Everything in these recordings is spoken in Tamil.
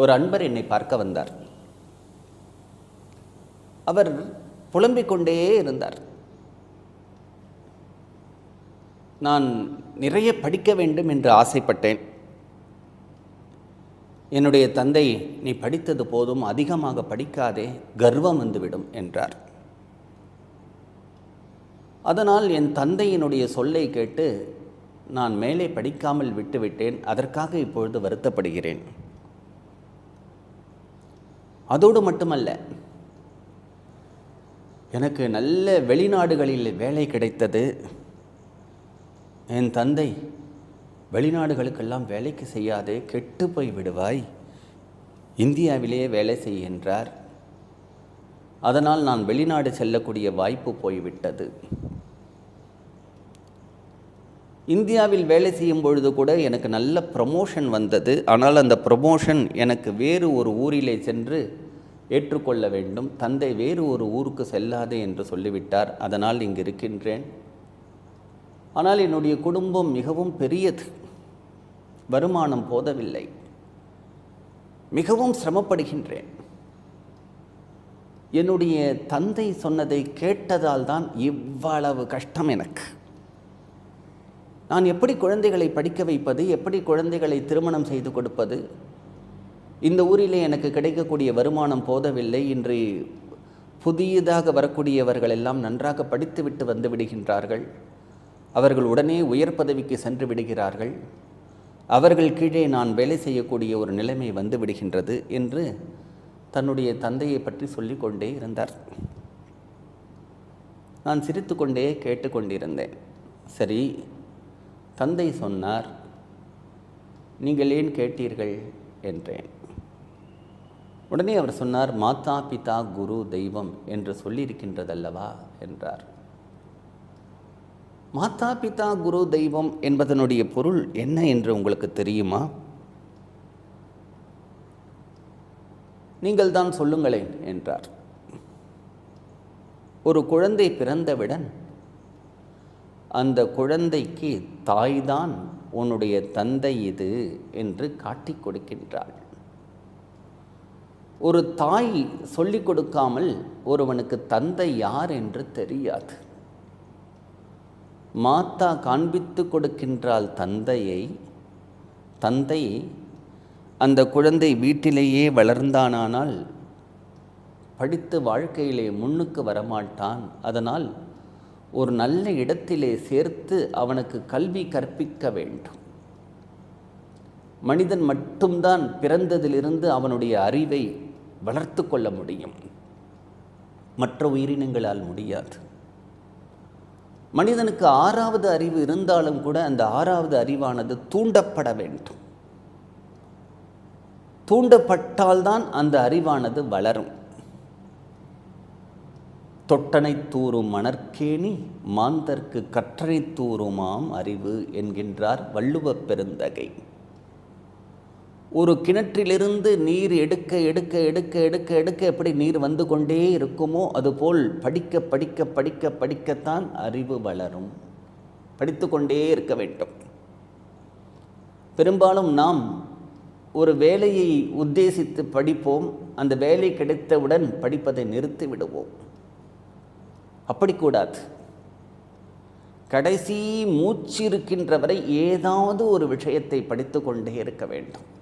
ஒரு அன்பர் என்னை பார்க்க வந்தார். அவர் புலம்பிக் கொண்டே இருந்தார். நான் நிறைய படிக்க வேண்டும் என்று ஆசைப்பட்டேன். என்னுடைய தந்தை நீ படித்தது போதும் அதிகமாக படிக்காதே கர்வம் வந்துவிடும் என்றார். அதனால் என் தந்தையினுடைய சொல்லை கேட்டு நான் மேலே படிக்காமல் விட்டுவிட்டேன். அதற்காக இப்பொழுது வருத்தப்படுகிறேன். அதோடு மட்டுமல்ல எனக்கு நல்ல வெளிநாடுகளில் வேலை கிடைத்தது. என் தந்தை வெளிநாடுகளுக்கெல்லாம் வேலைக்கு செய்யாதே கெட்டு போய் விடுவாய். இந்தியாவிலேயே வேலை செய் என்றார். அதனால் நான் வெளிநாடு செல்லக்கூடிய வாய்ப்பு போய்விட்டது. இந்தியாவில் வேலை செய்யும் பொழுது கூட எனக்கு நல்ல ப்ரமோஷன் வந்தது. ஆனால் அந்த ப்ரமோஷன் எனக்கு வேறு ஒரு ஊரிலே சென்று ஏற்றுக்கொள்ள வேண்டும். தந்தை வேறு ஒரு ஊருக்கு செல்லாதே என்று சொல்லிவிட்டார். அதனால் இங்கு இருக்கின்றேன். ஆனால் என்னுடைய குடும்பம் மிகவும் பெரியது. வருமானம் போதவில்லை. மிகவும் சிரமப்படுகின்றேன். என்னுடைய தந்தை சொன்னதை கேட்டதால் தான் இவ்வளவு கஷ்டம் எனக்கு. நான் எப்படி குழந்தைகளை படிக்க வைப்பது? எப்படி குழந்தைகளை திருமணம் செய்து கொடுப்பது? இந்த ஊரிலே எனக்கு கிடைக்கக்கூடிய வருமானம் போதவில்லை. இன்று புதியதாக வரக்கூடியவர்கள் எல்லாம் நன்றாக படித்துவிட்டு வந்து விடுகின்றார்கள். அவர்கள் உடனே உயர் பதவிக்கு சென்று விடுகிறார்கள். அவர்கள் கீழே நான் வேலை செய்யக்கூடிய ஒரு நிலைமை வந்து விடுகின்றது என்று தன்னுடைய தந்தையை பற்றி சொல்லிக்கொண்டே இருந்தார். நான் சிரித்துக்கொண்டே கேட்டுக்கொண்டிருந்தேன் சரி தந்தை சொன்னார் நீங்கள் ஏன் கேட்டீர்கள்? என்றேன். உடனே அவர் சொன்னார் மாதா பிதா குரு தெய்வம் என்று சொல்லியிருக்கின்றதல்லவா? என்றார். மாதா பிதா குரு தெய்வம் என்பதனுடைய பொருள் என்ன என்று உங்களுக்கு தெரியுமா? நீங்கள் தான் சொல்லுங்களேன் என்றார். ஒரு குழந்தை பிறந்தவுடன் அந்த குழந்தைக்கு தாய்தான் உன்னுடைய தந்தை இது என்று காட்டிக் கொடுக்கின்றாள். ஒரு தாய் சொல்லிக் கொடுக்காமல் ஒருவனுக்கு தந்தை யார் என்று தெரியாது. மாத்தா காண்பித்து கொடுக்கின்றாள் தந்தையை. தந்தை அந்த குழந்தை வீட்டிலேயே வளர்ந்தானானால் படித்து வாழ்க்கையிலே முன்னுக்கு வரமாட்டான். அதனால் ஒரு நல்ல இடத்திலே சேர்த்து அவனுக்கு கல்வி கற்பிக்க வேண்டும். மனிதன் மட்டும்தான் பிறந்ததிலிருந்து அவனுடைய அறிவை வளர்த்து கொள்ள முடியும். மற்ற உயிரினங்களால் முடியாது. மனிதனுக்கு ஆறாவது அறிவு இருந்தாலும் கூட அந்த ஆறாவது அறிவானது தூண்டப்பட வேண்டும். தூண்டப்பட்டால்தான் அந்த அறிவானது வளரும். தொட்டனை தூறும் மணற்கேணி மாந்தர்க்கு கற்றனை தூறுமாம் அறிவு என்கின்றார் வள்ளுவப் பெருந்தகை. ஒரு கிணற்றிலிருந்து நீர் எடுக்க எடுக்க எடுக்க எடுக்க எடுக்க எப்படி நீர் வந்து கொண்டே இருக்குமோ அதுபோல் படிக்க படிக்க படிக்க படிக்கத்தான் அறிவு வளரும். படித்து கொண்டே இருக்க வேண்டும். பெரும்பாலும் நாம் ஒரு வேலையை உத்தேசித்து படிப்போம். அந்த வேலை கிடைத்தவுடன் படிப்பதை நிறுத்தி விடுவோம். அப்படி கூடாது. கடைசி மூச்சு இருக்கின்ற வரை ஏதாவது ஒரு விஷயத்தை படித்து கொண்டே இருக்க வேண்டும்.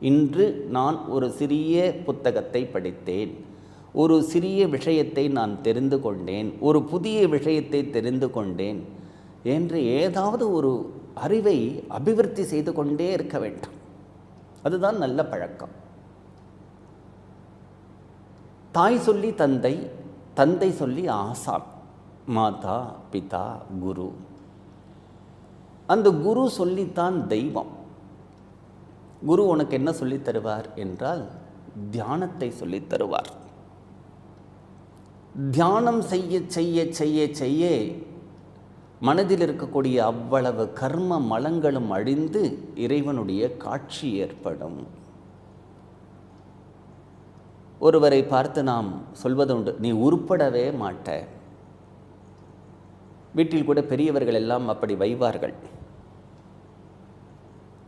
இன்று நான் ஒரு சிறிய புத்தகத்தை படித்தேன். ஒரு சிறிய விஷயத்தை நான் தெரிந்து கொண்டேன். ஒரு புதிய விஷயத்தை தெரிந்து கொண்டேன். என்று ஏதாவது ஒரு அறிவை அபிவிருத்தி செய்து கொண்டே இருக்க வேண்டும். அதுதான் நல்ல பழக்கம். தாய் சொல்லி தந்தை தந்தை சொல்லி ஆசான் மாதா பிதா குரு. அந்த குரு சொல்லித்தான் தெய்வம். குரு உனக்கு என்ன சொல்லித் தருவார் என்றால் தியானத்தை சொல்லித் தருவார். தியானம் செய்ய செய்ய செய்ய செய்ய மனதில் இருக்கக்கூடிய அவ்வளவு கர்ம மலங்களும் அழிந்து இறைவனுடைய காட்சி ஏற்படும். ஒருவரை பார்த்து நாம் சொல்வதுண்டு நீ உருப்படவே மாட்ட. வீட்டில் கூட பெரியவர்கள் எல்லாம் அப்படி வைவார்கள்.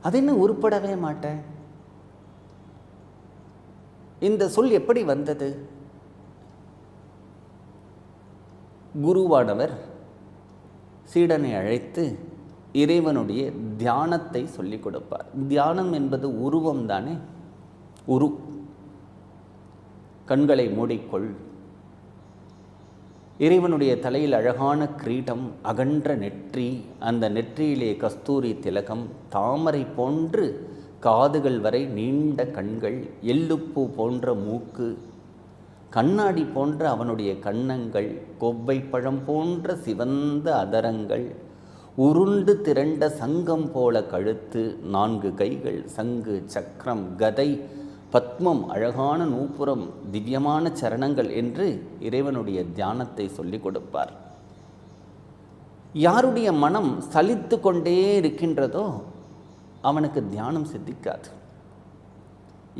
அது என்ன உருப்படவே மாட்டேன் இந்த சொல் எப்படி வந்தது? குருவானவர் சீடனை அழைத்து இறைவனுடைய தியானத்தை சொல்லிக் கொடுப்பார். தியானம் என்பது உருவம் தானே? உரு. கண்களை மூடிக்கொள். இறைவனுடைய தலையில் அழகான கிரீடம் அகன்ற நெற்றி அந்த நெற்றியிலே கஸ்தூரி திலகம் தாமரை போன்று காதுகள் வரை நீண்ட கண்கள் எள்ளுப்பூ போன்ற மூக்கு கண்ணாடி போன்ற அவனுடைய கன்னங்கள் கொவ்வை பழம் போன்ற சிவந்த அதரங்கள் உருண்டு திரண்ட சங்கம் போல கழுத்து நான்கு கைகள் சங்கு சக்கரம் கதை பத்மம் அழகான நூப்புறம் திவ்யமான சரணங்கள் என்று இறைவனுடைய தியானத்தை சொல்லிக் கொடுப்பார். யாருடைய மனம் சலித்து கொண்டே இருக்கின்றதோ அவனுக்கு தியானம் சித்திக்காது.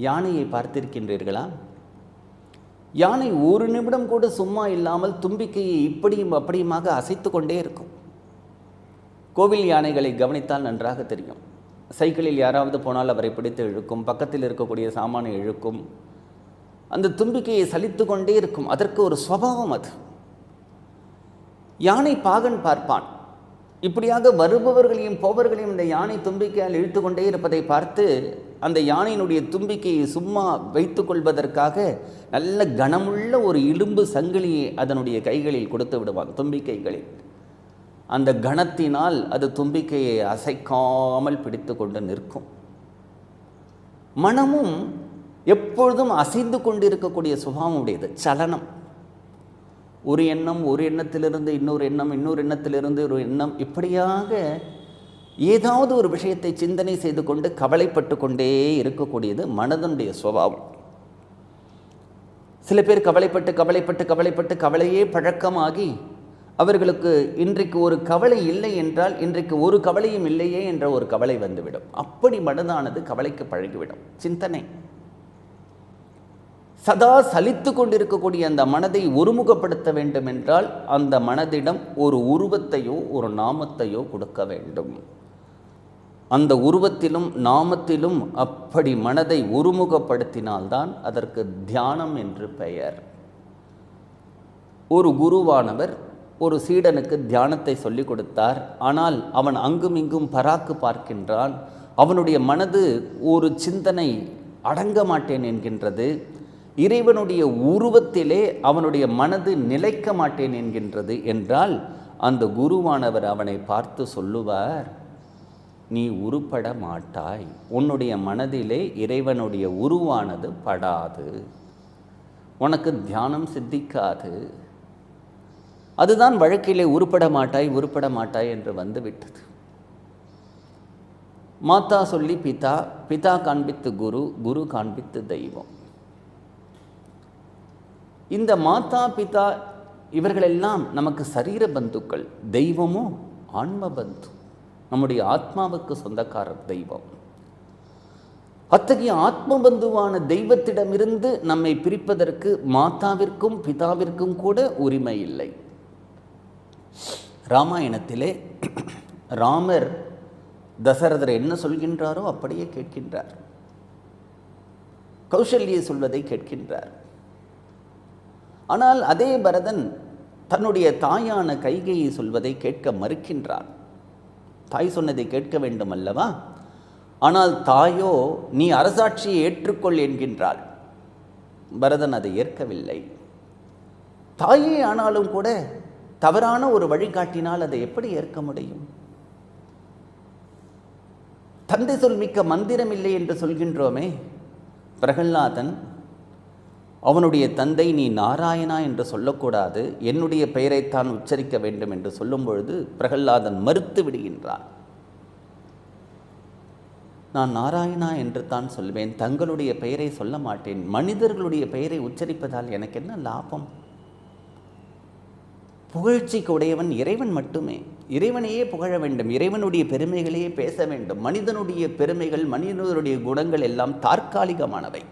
யானையை பார்த்திருக்கின்றீர்களா? யானை ஒரு நிமிடம் கூட சும்மா இல்லாமல் தும்பிக்கையை இப்படியும் அப்படியுமாக அசைத்து கொண்டே இருக்கும். கோவில் யானைகளை கவனித்தால் நன்றாக தெரியும். சைக்கிளில் யாராவது போனால் அவரை பிடித்து இழுக்கும் பக்கத்தில் இருக்கக்கூடிய சாமானை இழுக்கும். அந்த தும்பிக்கையை சலித்து கொண்டே இருக்கும். அதற்கு ஒரு சுவாவம் அது. யானை பாகன் பார்ப்பான். இப்படியாக வருபவர்களையும் போபவர்களையும் இந்த யானை தும்பிக்கையால் இழுத்து கொண்டே இருப்பதை பார்த்து அந்த யானையினுடைய தும்பிக்கையை சும்மா வைத்து கொள்வதற்காக நல்ல கனமுள்ள ஒரு இலும்பு சங்கிலியை அதனுடைய கைகளில் கொடுத்து விடுவான் தும்பிக்கைகளில். அந்த கணத்தினால் அது தும்பிக்கையை அசைக்காமல் பிடித்து கொண்டு நிற்கும். மனமும் எப்பொழுதும் அசைந்து கொண்டிருக்கக்கூடிய சுபாவம் உடையது சலனம். ஒரு எண்ணம் ஒரு எண்ணத்திலிருந்து இன்னொரு எண்ணம் இன்னொரு எண்ணத்திலிருந்து ஒரு எண்ணம் இப்படியாக ஏதாவது ஒரு விஷயத்தை சிந்தனை செய்து கொண்டு கவலைப்பட்டு கொண்டே இருக்கக்கூடியது மனதனுடைய சுபாவம். சில பேர் கவலைப்பட்டு கவலைப்பட்டு கவலைப்பட்டு கவலையே பழக்கமாகி அவர்களுக்கு இன்றைக்கு ஒரு கவலை இல்லை என்றால் இன்றைக்கு ஒரு கவலையும் இல்லையே என்ற ஒரு கவலை வந்துவிடும். அப்படி மனதானது கவலைக்கு பழகிவிடும். சிந்தனை. சதா சலித்து கொண்டிருக்கக்கூடிய அந்த மனதை ஒருமுகப்படுத்த வேண்டும் என்றால் அந்த மனதிடம் ஒரு உருவத்தையோ ஒரு நாமத்தையோ கொடுக்க வேண்டும். அந்த உருவத்திலும் நாமத்திலும் அப்படி மனதை ஒருமுகப்படுத்தினால்தான் அதற்கு தியானம் என்று பெயர். ஒரு குருவானவர் ஒரு சீடனுக்கு தியானத்தை சொல்லிக் கொடுத்தார். ஆனால் அவன் அங்குமிங்கும் பராக்கு பார்க்கின்றான். அவனுடைய மனது ஒரு சிந்தனை அடங்க மாட்டேன் என்கின்றது. இறைவனுடைய உருவத்திலே அவனுடைய மனது நிலைக்க மாட்டேன் என்கின்றது என்றால் அந்த குருவானவர் அவனை பார்த்து சொல்லுவார் நீ உருப்பட மாட்டாய். உன்னுடைய மனதிலே இறைவனுடைய உருவானது படாது. உனக்கு தியானம் சித்திக்காது. அதுதான் வழக்கிலே உருப்பட மாட்டாய் உருப்பட மாட்டாய் என்று வந்துவிட்டது. மாத்தா சொல்லி பிதா பிதா காண்பித்து குரு குரு காண்பித்து தெய்வம். இந்த மாதா பிதா இவர்களெல்லாம் நமக்கு சரீர பந்துக்கள் தெய்வமோ ஆன்ம பந்து. நம்முடைய ஆத்மாவுக்கு சொந்தக்காரர் தெய்வம். அத்தகைய ஆத்ம பந்துவான தெய்வத்திடமிருந்து நம்மை பிரிப்பதற்கு மாதாவிற்கும் பிதாவிற்கும் கூட உரிமை இல்லை. ராமாயணத்திலே ராமர் தசரதர் என்ன சொல்கின்றாரோ அப்படியே கேட்கின்றார். கௌசல்யை சொல்வதை கேட்கின்றார். ஆனால் அதே பரதன் தன்னுடைய தாயான கைகையை சொல்வதை கேட்க மறுக்கின்றான். தாய் சொன்னதை கேட்க வேண்டும் அல்லவா ஆனால் தாயோ நீ அரசாட்சியை ஏற்றுக்கொள் என்கின்றாள். பரதன் அதை ஏற்கவில்லை. தாயே ஆனாலும் கூட தவறான ஒரு வழிகாட்டினால் அதை எப்படி ஏற்க முடியும்? தந்தை சொல் மிக்க மந்திரம் இல்லை என்று சொல்கின்றோமே பிரகல்லாதன் அவனுடைய தந்தை நீ நாராயணா என்று சொல்லக்கூடாது என்னுடைய பெயரைத்தான் உச்சரிக்க வேண்டும் என்று சொல்லும் பொழுது பிரகல்லாதன் மறுத்து விடுகின்றான். நான் நாராயணா என்று தான் சொல்வேன் தங்களுடைய பெயரை சொல்ல மாட்டேன் மனிதர்களுடைய பெயரை உச்சரிப்பதால் எனக்கு என்ன லாபம்? புகழ்ச்சிக்கு உடையவன் இறைவன் மட்டுமே. இறைவனையே புகழ வேண்டும். இறைவனுடைய பெருமைகளையே பேச வேண்டும். மனிதனுடைய பெருமைகள் மனிதனுடைய குணங்கள் எல்லாம் தற்காலிகமானவை.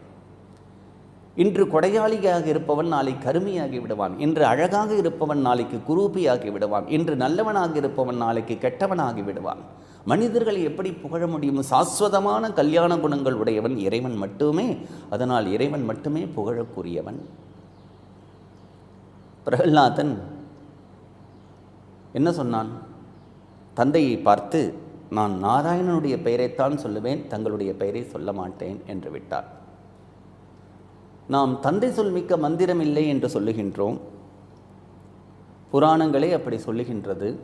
இன்று கொடையாளியாக இருப்பவன் நாளை கருமையாகி விடுவான். இன்று அழகாக இருப்பவன் நாளைக்கு குரூபியாகி விடுவான். இன்று நல்லவனாக இருப்பவன் நாளைக்கு கெட்டவனாகி விடுவான். மனிதர்களை எப்படி புகழ முடியும் சாஸ்வதமான கல்யாண குணங்கள் உடையவன் இறைவன் மட்டுமே. அதனால் இறைவன் மட்டுமே புகழக்கூடியவன். பிரகலாதன் என்ன சொன்னான்? தந்தையை பார்த்து நான் நாராயணனுடைய பெயரைத்தான் சொல்லுவேன் தங்களுடைய பெயரை சொல்ல மாட்டேன் என்று விட்டார். நாம் தந்தை சொல் மிக்க மந்திரம் இல்லை என்று சொல்லுகின்றோம். புராணங்களே அப்படி சொல்லுகின்றது.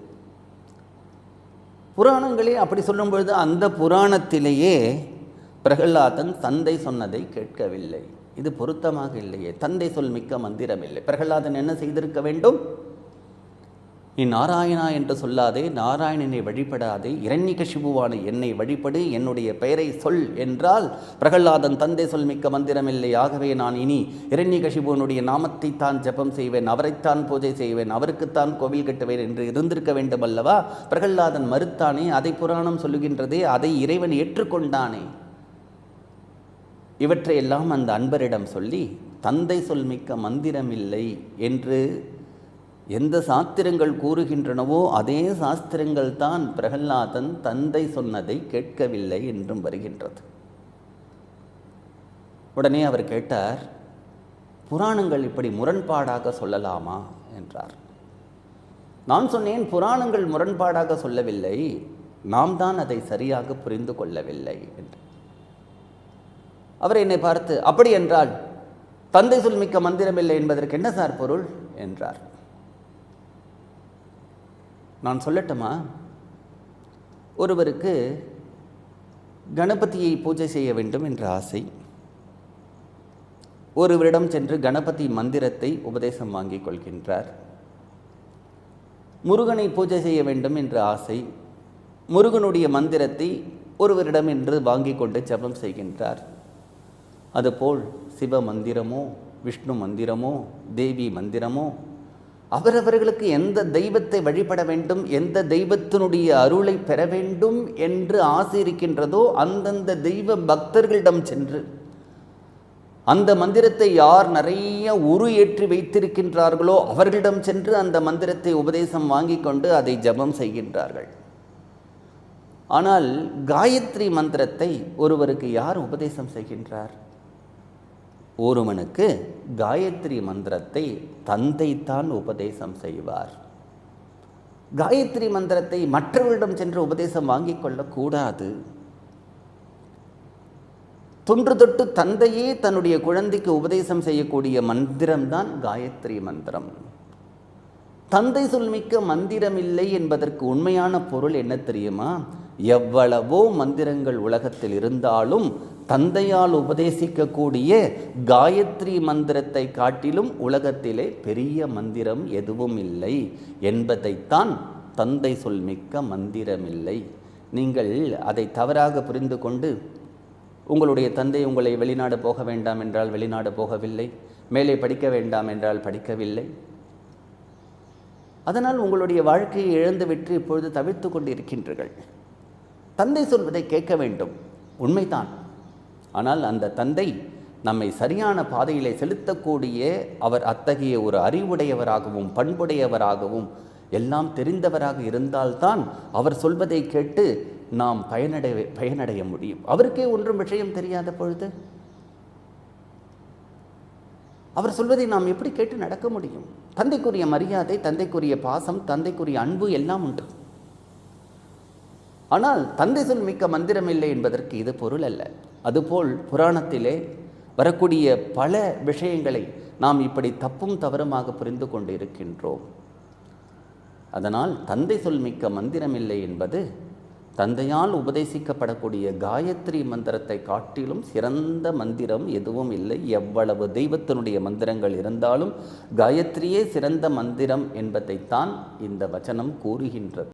புராணங்களே அப்படி சொல்லும் பொழுது அந்த புராணத்திலேயே பிரகலாதன் தந்தை சொன்னதை கேட்கவில்லை. இது பொருத்தமாக இல்லையே. தந்தை சொல் மிக்க மந்திரம் இல்லை. பிரகலாதன் என்ன செய்திருக்க வேண்டும்? நீ நாராயணா என்று சொல்லாதே நாராயணனை வழிபடாதே இரண்யகசிபுவான என்னை வழிபடு என்னுடைய பெயரை சொல் என்றால் பிரகல்லாதன் தந்தை சொல் மிக்க மந்திரமில்லை. ஆகவே நான் இனி இரண்யகசிபுவனுடைய நாமத்தை தான் ஜெபம் செய்வேன் அவரைத்தான் பூஜை செய்வேன் அவருக்குத்தான் கோவில் கட்டுவேன் என்று இருந்திருக்க வேண்டும் அல்லவா பிரகல்லாதன் மறுத்தானே அதை புராணம் சொல்லுகின்றதே அதை இறைவன் ஏற்றுக்கொண்டானே. இவற்றையெல்லாம் அந்த அன்பரிடம் சொல்லி தந்தை சொல் மிக்க மந்திரமில்லை என்று எந்த சாஸ்திரங்கள் கூறுகின்றனவோ அதே சாஸ்திரங்கள் தான் பிரகல்லாதன் தந்தை சொன்னதை கேட்கவில்லை என்றும் வருகின்றது. உடனே அவர் கேட்டார் புராணங்கள் இப்படி முரண்பாடாக சொல்லலாமா? என்றார். நான் சொன்னேன் புராணங்கள் முரண்பாடாக சொல்லவில்லை. நாம் தான் அதை சரியாக புரிந்து கொள்ளவில்லை. என்று. அவர் என்னை பார்த்து அப்படி என்றால் தந்தை சொல் மிக்க மந்திரமில்லை என்பதற்கு என்ன சார் பொருள்? என்றார். நான் சொல்லட்டுமா? ஒருவருக்கு கணபதியை பூஜை செய்ய வேண்டும் என்ற ஆசை. ஒருவரிடம் சென்று கணபதி மந்திரத்தை உபதேசம் வாங்கிக் கொள்கின்றார். முருகனை பூஜை செய்ய வேண்டும் என்ற ஆசை முருகனுடைய மந்திரத்தை ஒருவரிடம் என்று வாங்கி கொண்டு ஜபம் செய்கின்றார். அதுபோல் சிவ மந்திரமோ விஷ்ணு மந்திரமோ தேவி மந்திரமோ அவரவர்களுக்கு எந்த தெய்வத்தை வழிபட வேண்டும் எந்த தெய்வத்தினுடைய அருளை பெற வேண்டும் என்று ஆசை இருக்கின்றதோ அந்தந்த தெய்வ பக்தர்களிடம் சென்று அந்த மந்திரத்தை யார் நிறைய உரு ஏற்றி வைத்திருக்கின்றார்களோ அவர்களிடம் சென்று அந்த மந்திரத்தை உபதேசம் வாங்கி கொண்டு அதை ஜபம் செய்கின்றார்கள். ஆனால் காயத்ரி மந்திரத்தை ஒருவருக்கு யார் உபதேசம் செய்கின்றார்? ஒருவனுக்கு காயத்ரி மந்திரத்தை தந்தைத்தான் உபதேசம் செய்வார். காயத்ரி மந்திரத்தை மற்றவர்களிடம் சென்று உபதேசம் வாங்கிக் கொள்ளக்கூடாது. தொன்று தொட்டு தந்தையே தன்னுடைய குழந்தைக்கு உபதேசம் செய்யக்கூடிய மந்திரம்தான் காயத்ரி மந்திரம். தந்தை சொல்மிக்க மந்திரம் இல்லை என்பதற்கு உண்மையான பொருள் என்ன தெரியுமா? எவ்வளவோ மந்திரங்கள் உலகத்தில் இருந்தாலும் தந்தையால் உபதேசிக்கக்கூடிய காயத்ரி மந்திரத்தை காட்டிலும் உலகத்திலே பெரிய மந்திரம் எதுவும் இல்லை என்பதைத்தான் தந்தை சொல்மிக்க மந்திரமில்லை. நீங்கள் அதை தவறாக புரிந்து கொண்டு உங்களுடைய தந்தை உங்களை வெளிநாடு போக வேண்டாம் என்றால் வெளிநாடு போகவில்லை மேலே படிக்க வேண்டாம் என்றால் படிக்கவில்லை. அதனால் உங்களுடைய வாழ்க்கையை இழந்துவிட்டு இப்பொழுது தவிர்த்து கொண்டிருக்கின்றீர்கள். தந்தை சொல்வதை கேட்க வேண்டும். உண்மைதான். ஆனால் அந்த தந்தை நம்மை சரியான பாதையிலே செலுத்தக்கூடிய அவர் அத்தகைய ஒரு அறிவுடையவராகவும் பண்புடையவராகவும் எல்லாம் தெரிந்தவராக இருந்தால்தான் அவர் சொல்வதை கேட்டு நாம் பயனடைய பயனடைய முடியும். அவருக்கே ஒன்றும் விஷயம் தெரியாத பொழுது? அவர் சொல்வதை நாம் எப்படி கேட்டு நடக்க முடியும்? தந்தைக்குரிய மரியாதை தந்தைக்குரிய பாசம் தந்தைக்குரிய அன்பு எல்லாம் உண்டு. ஆனால் தந்தை சொல் மிக்க மந்திரம் இல்லை என்பதற்கு இது பொருள் அல்ல. அதுபோல் புராணத்திலே வரக்கூடிய பல விஷயங்களை நாம் இப்படி தப்பும் தவறுமாக புரிந்து கொண்டு இருக்கின்றோம் அதனால் தந்தை சொல் மிக்க மந்திரம் இல்லை என்பது தந்தையால் உபதேசிக்கப்படக்கூடிய காயத்ரி மந்திரத்தை காட்டிலும் சிறந்த மந்திரம் எதுவும் இல்லை. எவ்வளவு தெய்வத்தினுடைய மந்திரங்கள் இருந்தாலும் காயத்ரியே சிறந்த மந்திரம் என்பதைத்தான் இந்த வச்சனம் கூறுகின்றது.